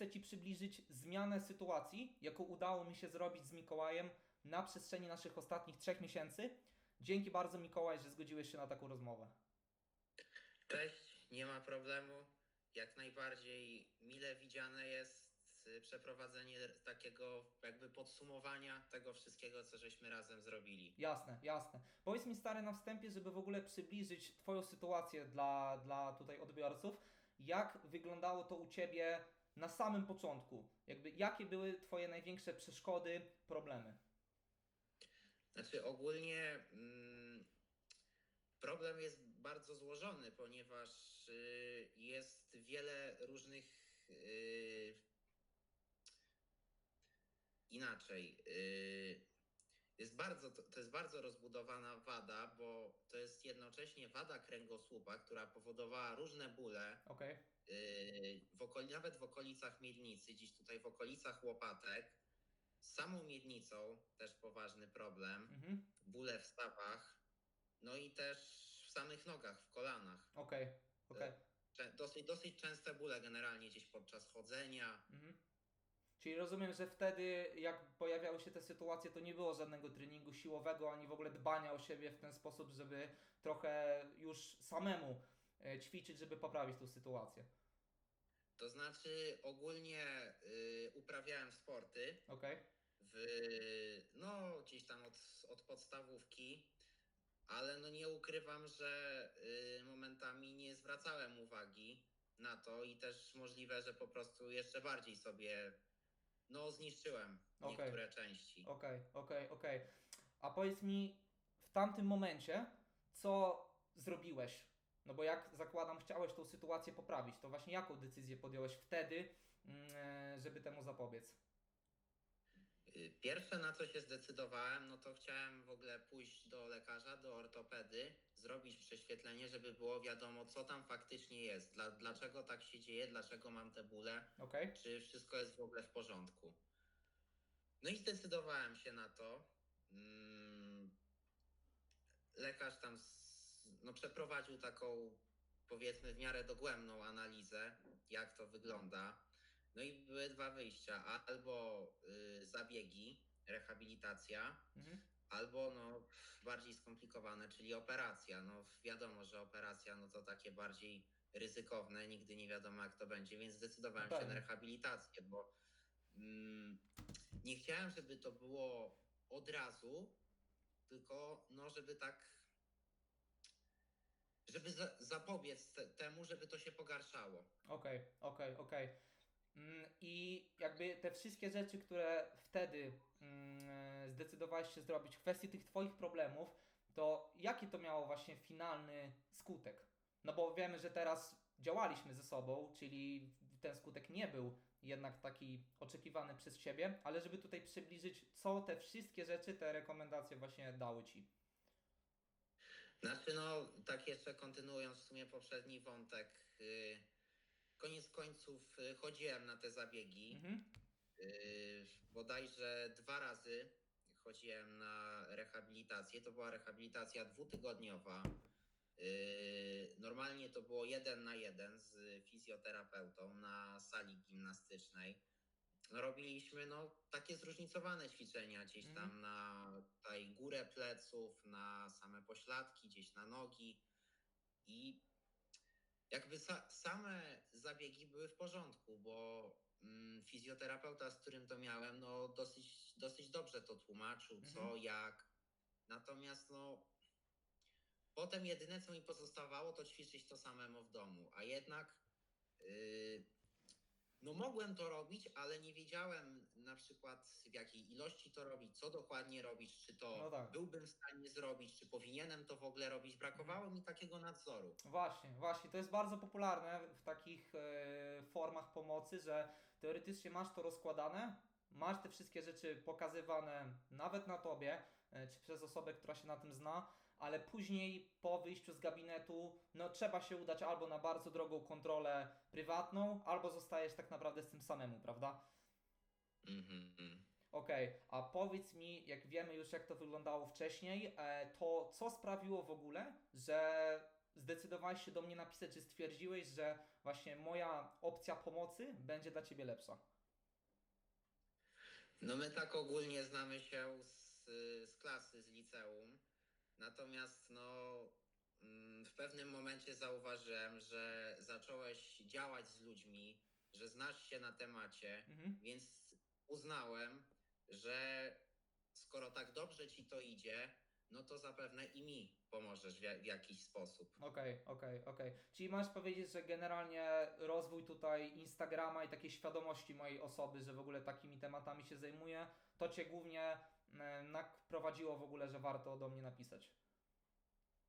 chcę Ci przybliżyć zmianę sytuacji, jaką udało mi się zrobić z Mikołajem na przestrzeni naszych ostatnich trzech miesięcy. Dzięki bardzo Mikołaj, że zgodziłeś się na taką rozmowę. Cześć, nie ma problemu. Jak najbardziej mile widziane jest y, przeprowadzenie takiego jakby podsumowania tego wszystkiego, co żeśmy razem zrobili. Jasne, jasne. Powiedz mi stary na wstępie, żeby w ogóle przybliżyć Twoją sytuację dla, dla tutaj odbiorców. Jak wyglądało to u Ciebie na samym początku? Jakby, jakie były Twoje największe przeszkody, problemy? Znaczy ogólnie mm, problem jest bardzo złożony, ponieważ y, jest wiele różnych y, inaczej. Y, jest bardzo, to, to jest bardzo rozbudowana wada, bo to jest jednocześnie wada kręgosłupa, która powodowała różne bóle, Okej, Yy, w okoli, nawet w okolicach miednicy, gdzieś tutaj w okolicach łopatek, z samą miednicą też poważny problem, mhm. bóle w stawach, no i też w samych nogach, w kolanach. okej, okej. Cze- Dosyć, dosyć częste bóle generalnie gdzieś podczas chodzenia. Mhm. Czyli rozumiem, że wtedy, jak pojawiały się te sytuacje, to nie było żadnego treningu siłowego, ani w ogóle dbania o siebie w ten sposób, żeby trochę już samemu e, ćwiczyć, żeby poprawić tą sytuację. To znaczy ogólnie yy, uprawiałem sporty, Okej? w, no gdzieś tam od, od podstawówki, ale no nie ukrywam, że y, momentami nie zwracałem uwagi na to i też możliwe, że po prostu jeszcze bardziej sobie no zniszczyłem Okej. niektóre części. Okej, okej, okej. A powiedz mi, w tamtym momencie, co zrobiłeś? No bo jak zakładam, chciałeś tą sytuację poprawić, to właśnie jaką decyzję podjąłeś wtedy, mm, e, żeby temu zapobiec? Y, Pierwsze na co się zdecydowałem, no to chciałem w ogóle pójść do lekarza, do ortopedy, zrobić prześwietlenie, żeby było wiadomo, co tam faktycznie jest, dla, dlaczego tak się dzieje, dlaczego mam te bóle, Okej? czy wszystko jest w ogóle w porządku. No i zdecydowałem się na to. Mm, Lekarz tam no, przeprowadził taką, powiedzmy, w miarę dogłębną analizę, jak to wygląda. No i były dwa wyjścia: albo y, zabiegi, rehabilitacja, Mhm. albo no, bardziej skomplikowane, czyli operacja. No wiadomo, że operacja no to takie bardziej ryzykowne, nigdy nie wiadomo jak to będzie, więc zdecydowałem No się na rehabilitację, bo mm, nie chciałem, żeby to było od razu, tylko no żeby tak żeby za, zapobiec te, temu, żeby to się pogarszało. Okej, okej, okej. Mm, I jakby te wszystkie rzeczy, które wtedy mm, zdecydowałeś się zrobić w kwestii tych Twoich problemów, to jaki to miało właśnie finalny skutek? No bo wiemy, że teraz działaliśmy ze sobą, czyli ten skutek nie był jednak taki oczekiwany przez Ciebie, ale żeby tutaj przybliżyć, co te wszystkie rzeczy, te rekomendacje właśnie dały Ci. Znaczy, no, tak jeszcze kontynuując w sumie poprzedni wątek, yy, koniec końców yy, chodziłem na te zabiegi. Mhm. Yy, bodajże dwa razy chodziłem na rehabilitację. To była rehabilitacja dwutygodniowa. Normalnie to było jeden na jeden z fizjoterapeutą na sali gimnastycznej. No, robiliśmy no, takie zróżnicowane ćwiczenia gdzieś Mhm. tam na pleców, na same pośladki, gdzieś na nogi. I jakby sa, same zabiegi były w porządku, bo mm, fizjoterapeuta, z którym to miałem, no dosyć, dosyć dobrze to tłumaczył, co, Mhm. jak. Natomiast no potem jedyne, co mi pozostawało, to ćwiczyć to samemu w domu, a jednak yy, no mogłem to robić, ale nie wiedziałem na przykład w jakiej ilości to robić, co dokładnie robić, czy to No tak. byłbym w stanie zrobić, czy powinienem to w ogóle robić. Brakowało mi takiego nadzoru. Właśnie, właśnie. To jest bardzo popularne w takich e, formach pomocy, że teoretycznie masz to rozkładane, masz te wszystkie rzeczy pokazywane nawet na tobie, e, czy przez osobę, która się na tym zna, ale później po wyjściu z gabinetu, no trzeba się udać albo na bardzo drogą kontrolę prywatną, albo zostajesz tak naprawdę z tym samemu, prawda? Mhm. Okej, a powiedz mi, jak wiemy już jak to wyglądało wcześniej, e, to co sprawiło w ogóle, że zdecydowałeś się do mnie napisać, czy stwierdziłeś, że właśnie moja opcja pomocy będzie dla ciebie lepsza? No my tak ogólnie znamy się z, z klasy, z liceum. Natomiast no mm, w pewnym momencie zauważyłem, że zacząłeś działać z ludźmi, że znasz się na temacie, Mhm. więc uznałem, że skoro tak dobrze ci to idzie, no to zapewne i mi pomożesz w, ja- w jakiś sposób. Okej, okej, okej. Czyli masz powiedzieć, że generalnie rozwój tutaj Instagrama i takiej świadomości mojej osoby, że w ogóle takimi tematami się zajmuję, to cię głównie e, naprowadziło w ogóle, że warto do mnie napisać.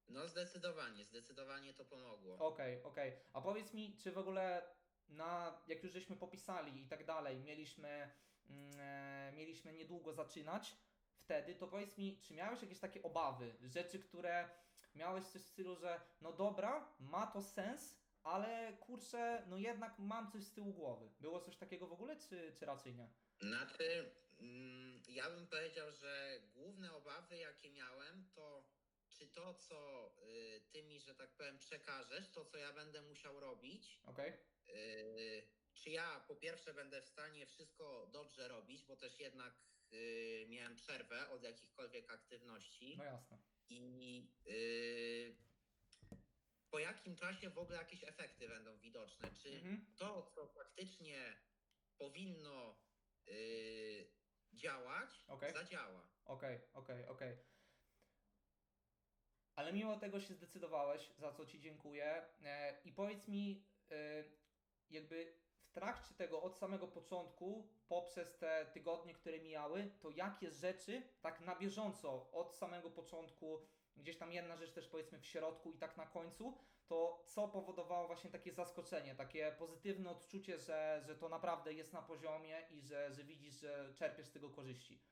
No zdecydowanie, zdecydowanie to pomogło. Okej, okej. A powiedz mi, czy w ogóle na, jak już żeśmy popisali i tak dalej, mieliśmy, mm, e, mieliśmy niedługo zaczynać wtedy, to powiedz mi, czy miałeś jakieś takie obawy, rzeczy, które miałeś coś w stylu, że no dobra, ma to sens, ale kurczę, no jednak mam coś z tyłu głowy. Było coś takiego w ogóle, czy, czy raczej nie? Znaczy, ja bym powiedział, że główne obawy, jakie miałem, to czy to, co y, ty mi, że tak powiem, przekażesz, to, co ja będę musiał robić, Okej? y, czy ja po pierwsze będę w stanie wszystko dobrze robić, bo też jednak y, miałem przerwę od jakichkolwiek aktywności No jasne. i y, po jakim czasie w ogóle jakieś efekty będą widoczne, czy Mhm. to, co faktycznie powinno działać, Okej. zadziała. Okej, okej, okej. Ale mimo tego się zdecydowałeś, za co Ci dziękuję. E, I powiedz mi, e, jakby w trakcie tego, od samego początku, poprzez te tygodnie, które mijały, to jakie rzeczy tak na bieżąco, od samego początku, gdzieś tam jedna rzecz też powiedzmy w środku i tak na końcu, to co powodowało właśnie takie zaskoczenie, takie pozytywne odczucie, że, że to naprawdę jest na poziomie i że, że widzisz, że czerpiesz z tego korzyści.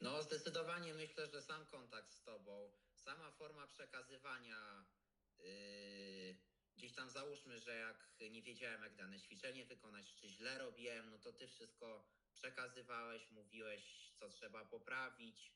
No, zdecydowanie myślę, że sam kontakt z tobą, sama forma przekazywania, yy, gdzieś tam załóżmy, że jak nie wiedziałem, jak dane ćwiczenie wykonać, czy źle robiłem, no to ty wszystko przekazywałeś, mówiłeś, co trzeba poprawić.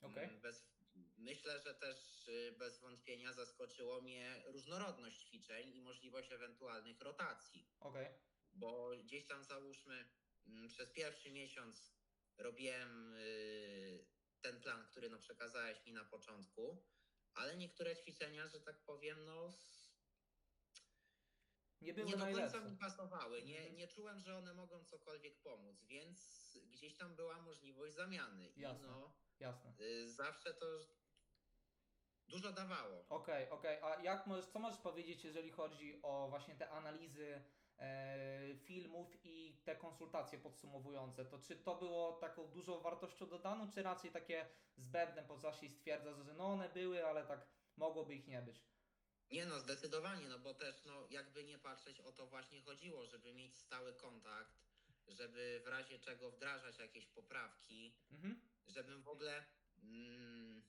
Okej? Mm, Bez, myślę, że też y, bez wątpienia zaskoczyło mnie różnorodność ćwiczeń i możliwość ewentualnych rotacji Okej. bo gdzieś tam załóżmy mm, przez pierwszy miesiąc robiłem y, ten plan, który no przekazałeś mi na początku, ale niektóre ćwiczenia, że tak powiem, no Nie były nie do końca najlepsze. mi pasowały. Nie, Mhm. nie czułem, że one mogą cokolwiek pomóc, więc gdzieś tam była możliwość zamiany. Jasne. I no Jasne. y, zawsze to dużo dawało. Okej, okej. A jak możesz, co możesz powiedzieć, jeżeli chodzi o właśnie te analizy e, filmów i te konsultacje podsumowujące? To czy to było taką dużą wartością dodaną, czy raczej takie zbędne po czasie i stwierdzasz, że no one były, ale tak mogłoby ich nie być? Nie no, zdecydowanie, no bo też no jakby nie patrzeć o to właśnie chodziło, żeby mieć stały kontakt, żeby w razie czego wdrażać jakieś poprawki, Mhm. Żebym w ogóle mm,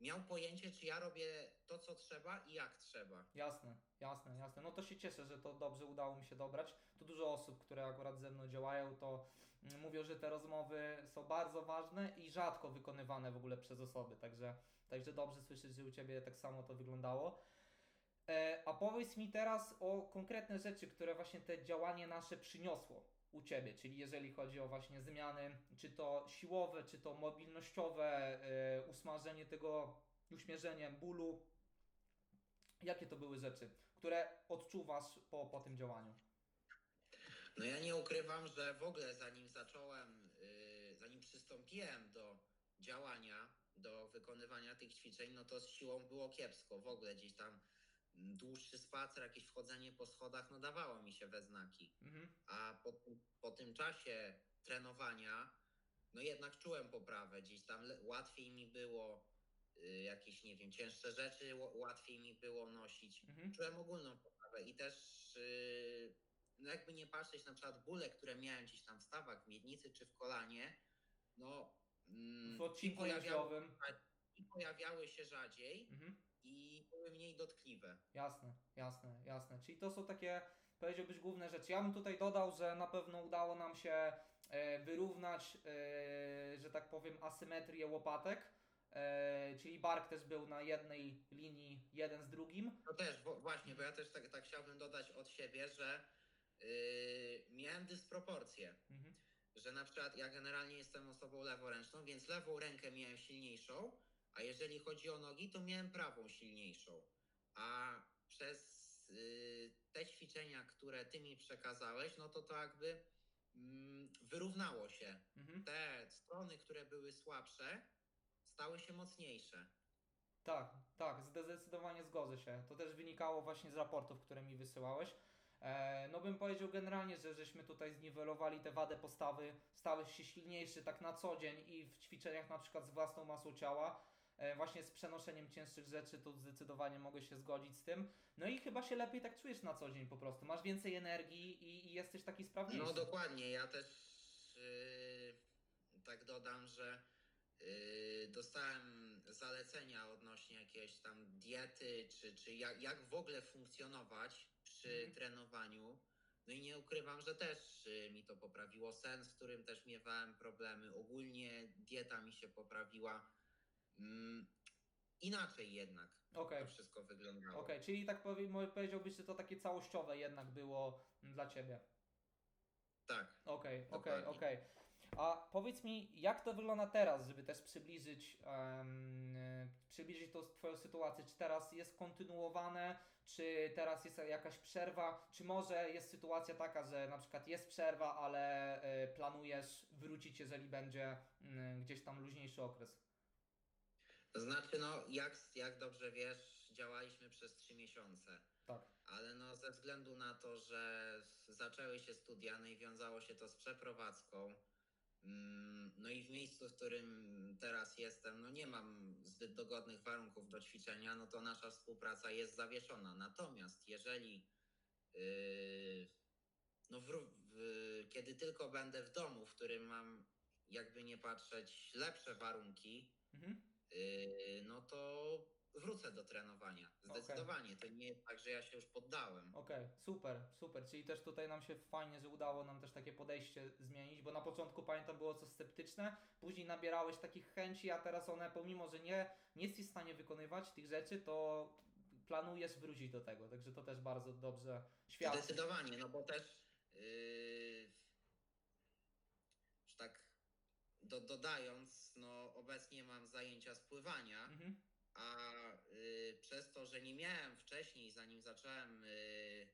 miał pojęcie, czy ja robię to, co trzeba i jak trzeba. Jasne, jasne, jasne. No to się cieszę, że to dobrze udało mi się dobrać. Tu dużo osób, które akurat ze mną działają, to mm, mówią, że te rozmowy są bardzo ważne i rzadko wykonywane w ogóle przez osoby. Także, także dobrze słyszeć, że u Ciebie tak samo to wyglądało. E, a powiedz mi teraz o konkretne rzeczy, które właśnie te działanie nasze przyniosło u Ciebie, czyli jeżeli chodzi o właśnie zmiany, czy to siłowe, czy to mobilnościowe, e, usmażenie tego uśmierzeniem bólu, Jakie to były rzeczy, które odczuwasz po, po tym działaniu? No ja nie ukrywam, że w ogóle zanim zacząłem, yy, zanim przystąpiłem do działania, do wykonywania tych ćwiczeń, no to z siłą było kiepsko. W ogóle gdzieś tam dłuższy spacer, jakieś wchodzenie po schodach, no dawało mi się we znaki. Mhm. A po, tym- po tym czasie trenowania, no jednak czułem poprawę. Gdzieś tam łatwiej mi było y, jakieś, nie wiem, cięższe rzeczy, łatwiej mi było nosić. Mhm. Czułem ogólną poprawę i też, y, no jakby nie patrzeć, na przykład bóle, które miałem gdzieś tam w stawach, w miednicy czy w kolanie, no mm, W odcinku pojawiały, jeździowym. I pojawiały się rzadziej Mhm. i były mniej dotkliwe. Jasne, jasne, jasne. Czyli to są takie, powiedziałbyś, główne rzeczy. Ja bym tutaj dodał, że na pewno udało nam się e, wyrównać, e, że tak powiem, asymetrię łopatek. e, czyli Bark też był na jednej linii, jeden z drugim. No też, wo- właśnie, bo ja też tak, tak chciałbym dodać od siebie, że yy, miałem dysproporcje. Mhm. Że na przykład ja generalnie jestem osobą leworęczną, więc lewą rękę miałem silniejszą, a jeżeli chodzi o nogi, to miałem prawą silniejszą. A przez yy, te ćwiczenia, które ty mi przekazałeś, no to to jakby mm, wyrównało się. Mhm. Te strony, które były słabsze, stały się mocniejsze. Tak, tak, zdecydowanie zgodzę się. To też wynikało właśnie z raportów, które mi wysyłałeś. E, no bym powiedział generalnie, że żeśmy tutaj zniwelowali tę wadę postawy, stałeś się silniejszy tak na co dzień i w ćwiczeniach na przykład z własną masą ciała, właśnie z przenoszeniem cięższych rzeczy, to zdecydowanie mogę się zgodzić z tym. No i chyba się lepiej tak czujesz na co dzień po prostu. Masz więcej energii i, i jesteś taki sprawniejszy. No dokładnie, ja też yy, tak dodam, że yy, dostałem zalecenia odnośnie jakiejś tam diety, czy, czy jak, jak w ogóle funkcjonować przy Mhm. trenowaniu. No i nie ukrywam, że też yy, mi to poprawiło sen, z którym też miewałem problemy. Ogólnie dieta mi się poprawiła. Mm, inaczej jednak Okej. to wszystko wyglądało. Okej, czyli tak powie, powiedziałbyś, że to takie całościowe jednak było mm, dla Ciebie. Tak. Okej, okej, okej. A powiedz mi, jak to wygląda teraz, żeby też przybliżyć, e, przybliżyć tą Twoją sytuację? Czy teraz jest kontynuowane, czy teraz jest jakaś przerwa, czy może jest sytuacja taka, że na przykład jest przerwa, ale e, planujesz wrócić, jeżeli będzie mm, gdzieś tam luźniejszy okres? To znaczy, no, jak, jak dobrze wiesz, działaliśmy przez trzy miesiące. Tak. Ale no, ze względu na to, że zaczęły się studia, no i wiązało się to z przeprowadzką, mm, no i w miejscu, w którym teraz jestem, no nie mam zbyt dogodnych warunków do ćwiczenia, no to nasza współpraca jest zawieszona. Natomiast jeżeli, yy, no w, w, kiedy tylko będę w domu, w którym mam, jakby nie patrzeć, lepsze warunki, Mhm. Yy, no to wrócę do trenowania. Zdecydowanie. To nie jest tak, że ja się już poddałem. Okej, super, super. Czyli też tutaj nam się fajnie, że udało nam też takie podejście zmienić, bo na początku pamiętam było co sceptyczne, później nabierałeś takich chęci, a teraz one, pomimo że nie, nie jesteś w stanie wykonywać tych rzeczy, to planujesz wrócić do tego, także to też bardzo dobrze świadczy. Zdecydowanie, no bo też yy, że tak do, dodając, no obecnie mam zajęcia z pływania, Mhm. a yy, przez to, że nie miałem wcześniej, zanim zacząłem yy,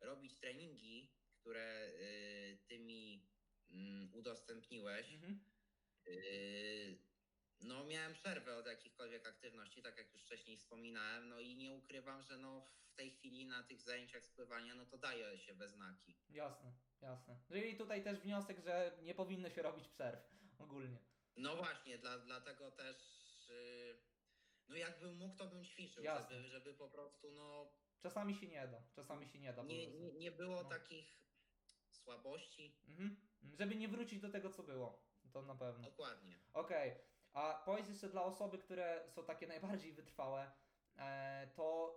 robić treningi, które yy, ty mi mm, udostępniłeś, Mhm. Yy, No, miałem przerwę od jakichkolwiek aktywności, tak jak już wcześniej wspominałem, no i nie ukrywam, że no w tej chwili na tych zajęciach spływania, no to daje się we znaki. Jasne, jasne. Czyli tutaj też wniosek, że nie powinno się robić przerw ogólnie. No właśnie, dla, dlatego też, yy, no jakbym mógł, to bym ćwiczył, Jasne. żeby, żeby po prostu, no Czasami się nie da, czasami się nie da. nie, nie, nie było No. takich słabości. Mhm. Żeby nie wrócić do tego, co było. To na pewno. Dokładnie. Okej, a powiedz jeszcze dla osoby, które są takie najbardziej wytrwałe, e, to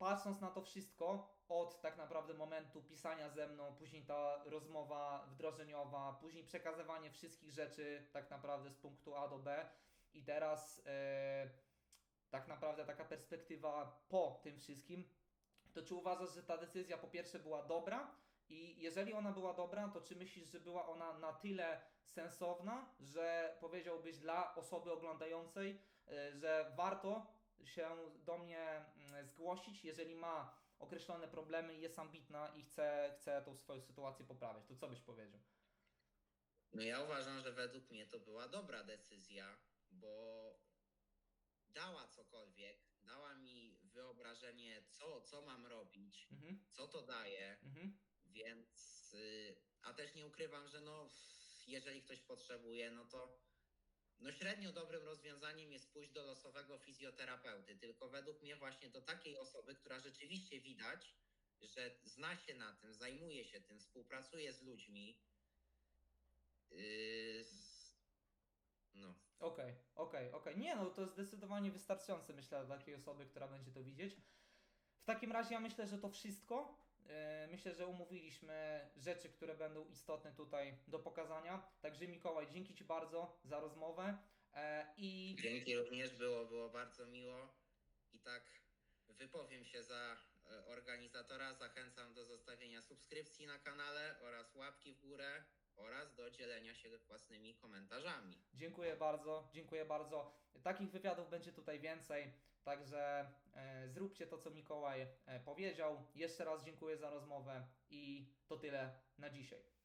patrząc na to wszystko, od tak naprawdę momentu pisania ze mną, później ta rozmowa wdrożeniowa, później przekazywanie wszystkich rzeczy tak naprawdę z punktu A do B i teraz e, tak naprawdę taka perspektywa po tym wszystkim, to czy uważasz, że ta decyzja po pierwsze była dobra? I jeżeli ona była dobra, to czy myślisz, że była ona na tyle sensowna, że powiedziałbyś dla osoby oglądającej, e, że warto się do mnie mm, zgłosić, jeżeli ma określone problemy i jest ambitna i chce, chce tą swoją sytuację poprawiać. To co byś powiedział? No ja uważam, że według mnie to była dobra decyzja, bo dała cokolwiek, dała mi wyobrażenie, co, co mam robić, Mhm, co to daje, mhm, więc y, a też nie ukrywam, że no jeżeli ktoś potrzebuje, no to no średnio dobrym rozwiązaniem jest pójść do losowego fizjoterapeuty, tylko według mnie właśnie do takiej osoby, która rzeczywiście widać, że zna się na tym, zajmuje się tym, współpracuje z ludźmi. Yy, no, Okej, okej, okej. Nie no, to jest zdecydowanie wystarczające, myślę, dla takiej osoby, która będzie to widzieć. W takim razie ja myślę, że to wszystko. Yy, Myślę, że umówiliśmy rzeczy, które będą istotne tutaj do pokazania. Także Mikołaj, dzięki Ci bardzo za rozmowę. E, I Dzięki również, było, było bardzo miło. I tak wypowiem się za e, organizatora. Zachęcam do zostawienia subskrypcji na kanale oraz łapki w górę oraz do dzielenia się własnymi komentarzami. Dziękuję bardzo, dziękuję bardzo. Takich wywiadów będzie tutaj więcej, także e, zróbcie to, co Mikołaj e, powiedział. Jeszcze raz dziękuję za rozmowę i to tyle na dzisiaj.